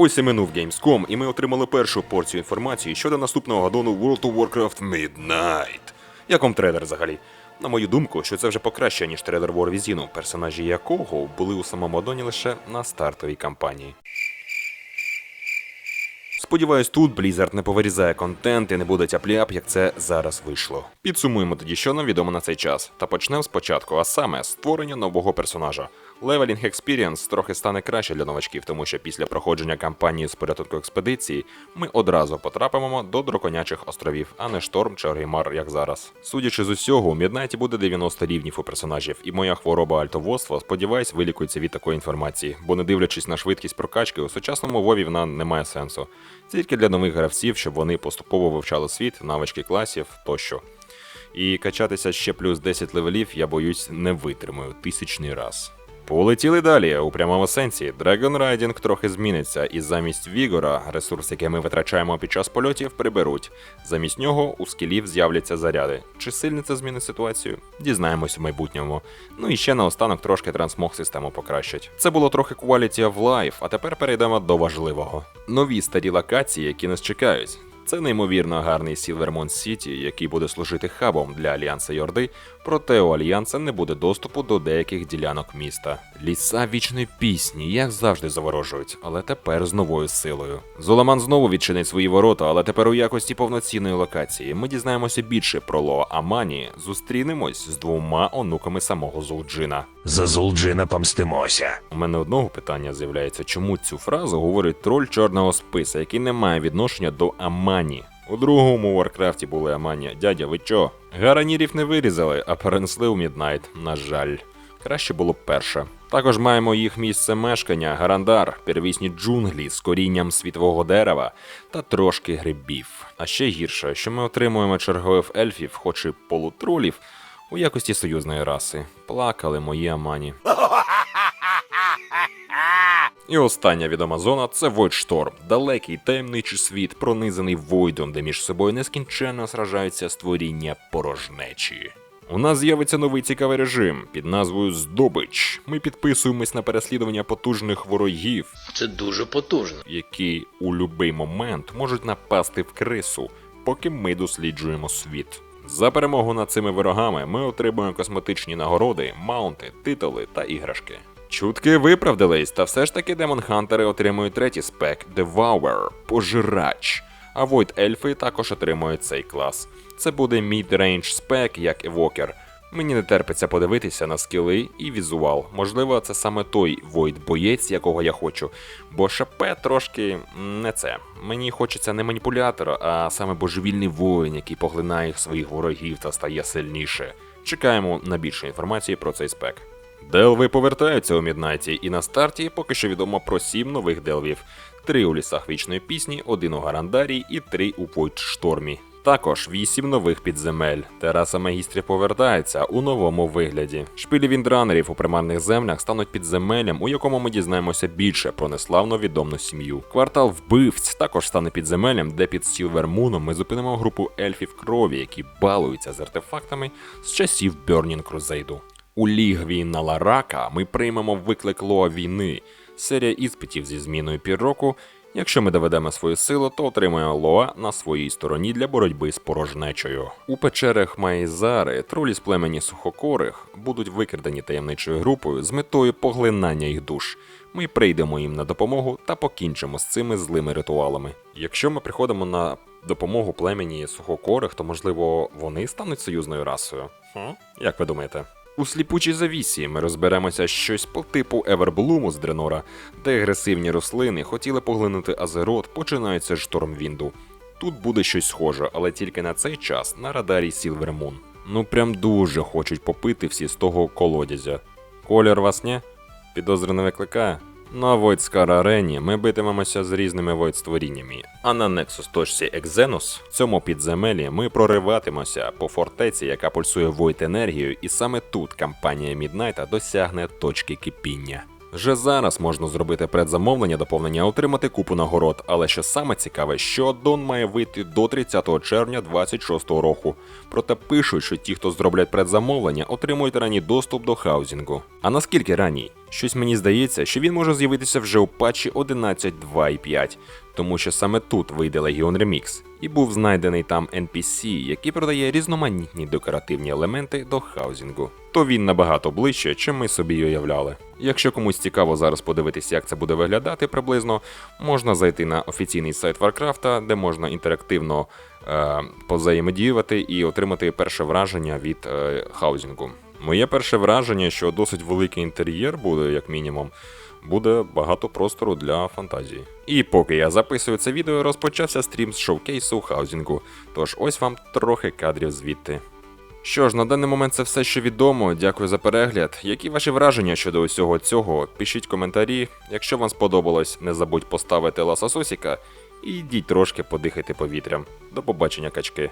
Ось і минув Gamescom, і ми отримали першу порцію інформації щодо наступного гадону World of Warcraft Midnight. Як вам трейлер взагалі? На мою думку, що це вже покраще, ніж трейлер War Within, персонажі якого були у самому адоні лише на стартовій кампанії. Сподіваюсь, тут Blizzard не повирізає контент і не буде тяп-ляп, як це зараз вийшло. Підсумуємо тоді, що нам відомо на цей час, та почнемо спочатку, а саме створення нового персонажа. Leveling Experience трохи стане краще для новачків, тому що після проходження кампанії з порятунку експедиції ми одразу потрапимо до драконячих островів, а не шторм чи Оргеймар, як зараз. Судячи з усього, у Міднайті буде 90 рівнів у персонажів, і моя хвороба альтоводства, сподіваюсь, вилікується від такої інформації, бо не дивлячись на швидкість прокачки, у сучасному вові вона не має сенсу. Тільки для нових гравців, щоб вони поступово вивчали світ, навички класів тощо. І качатися ще плюс 10 левелів, я боюсь, не витримаю тисячний раз. Полетіли далі. У прямому сенсі Dragon Riding трохи зміниться, і замість Вігора, ресурс, який ми витрачаємо під час польотів, приберуть. Замість нього у скілів з'являться заряди. Чи сильно це змінить ситуацію? Дізнаємось в майбутньому. Ну і ще наостанок трошки трансмог систему покращать. Це було трохи quality of life, а тепер перейдемо до важливого. Нові старі локації, які нас чекають. Це неймовірно гарний Сілвермон Сіті, який буде служити хабом для Альянса Йорди, проте у Альянса не буде доступу до деяких ділянок міста. Ліса вічної пісні, як завжди, заворожують, але тепер з новою силою. Золаман знову відчинить свої ворота, але тепер у якості повноцінної локації. Ми дізнаємося більше про Лоа Амані, зустрінемось з двома онуками самого Зулджина. За Зулджина помстимося. У мене одного питання з'являється, чому цю фразу говорить троль чорного списа, який не має відношення до Амані. У другому Варкрафті були Амані. Дядя, ви чо? Гаранірів не вирізали, а перенесли у Міднайт, на жаль. Краще було б перше. Також маємо їх місце мешкання, Гарандар, первісні джунглі з корінням світового дерева та трошки грибів. А ще гірше, що ми отримуємо чергових ельфів, хоч і полутролів, у якості союзної раси. Плакали мої Амані. І остання відома зона це Void далекий таємничий світ, пронизаний Войдом, де між собою нескінченно сражаються створіння порожнечі. У нас з'явиться новий цікавий режим під назвою Здобич. Ми підписуємось на переслідування потужних ворогів, Це дуже потужно. які у будь-який момент можуть напасти в крису, поки ми досліджуємо світ. За перемогу над цими ворогами ми отримуємо косметичні нагороди, маунти, титули та іграшки. Чутки виправдались, та все ж таки Демон Хантери отримують третій спек Devour – пожирач. А Void Ельфи також отримують цей клас. Це буде mid-range спек, як Евокер. Мені не терпиться подивитися на скіли і візуал. Можливо, це саме той Void боєць, якого я хочу. Бо ШП трошки не це. Мені хочеться не маніпулятора, а саме божевільний воїн, який поглинає своїх ворогів та стає сильніше. Чекаємо на більше інформації про цей спек. Делви повертаються у Міднайті, і на старті поки що відомо про сім нових делвів: три у лісах вічної пісні, один у Гарандарі і три у Войдштормі. Також вісім нових підземель. Тераса магістрів повертається у новому вигляді. Шпилі віндранерів у примарних землях стануть підземеллям, у якому ми дізнаємося більше про неславно відомну сім'ю. Квартал вбивць також стане підземеллям, де під Сілвермуном ми зупинимо групу ельфів крові, які балуються з артефактами з часів Burning Crusade. У лігві на Ларака ми приймемо виклик Лоа війни, серія іспитів зі зміною півроку. Якщо ми доведемо свою силу, то отримаємо Лоа на своїй стороні для боротьби з порожнечою. У печерах Майзари тролі з племені сухокорих будуть викрадені таємничою групою з метою поглинання їх душ. Ми прийдемо їм на допомогу та покінчимо з цими злими ритуалами. Якщо ми приходимо на допомогу племені сухокорих, то можливо вони стануть союзною расою. Хм? Як ви думаєте? У сліпучій завісі ми розберемося щось по типу Еверблуму з Дренора, де агресивні рослини хотіли поглинути Азерот, починається шторм Вінду. Тут буде щось схоже, але тільки на цей час на радарі Сілвермун. Ну прям дуже хочуть попити всі з того колодязя. Колір вас не? Підозри не викликає? На Войдскар арені ми битимемося з різними Войд-створіннями, а на Nexus точці Екзенус, в цьому підземелі, ми прориватимося по фортеці, яка пульсує Войд енергією, і саме тут кампанія Міднайта досягне точки кипіння. Вже зараз можна зробити предзамовлення доповнення, отримати купу нагород, але що саме цікаве, що Дон має вийти до 30 червня 26 року. Проте пишуть, що ті, хто зроблять предзамовлення, отримують ранній доступ до хаузінгу. А наскільки ранній? Щось мені здається, що він може з'явитися вже у патчі 11.2.5, тому що саме тут вийде Legion Remix, і був знайдений там NPC, який продає різноманітні декоративні елементи до хаузінгу. То він набагато ближче, чим ми собі уявляли. Якщо комусь цікаво зараз подивитися, як це буде виглядати приблизно, можна зайти на офіційний сайт Варкрафта, де можна інтерактивно е, позаємодіювати і отримати перше враження від е, хаузінгу. Моє перше враження, що досить великий інтер'єр буде, як мінімум, буде багато простору для фантазії. І поки я записую це відео, розпочався стрім з шоукейсу хаузінгу. Тож ось вам трохи кадрів звідти. Що ж, на даний момент це все, що відомо. Дякую за перегляд. Які ваші враження щодо усього цього? Пишіть коментарі. Якщо вам сподобалось, не забудь поставити ласососіка і йдіть трошки подихайте повітрям. До побачення, качки.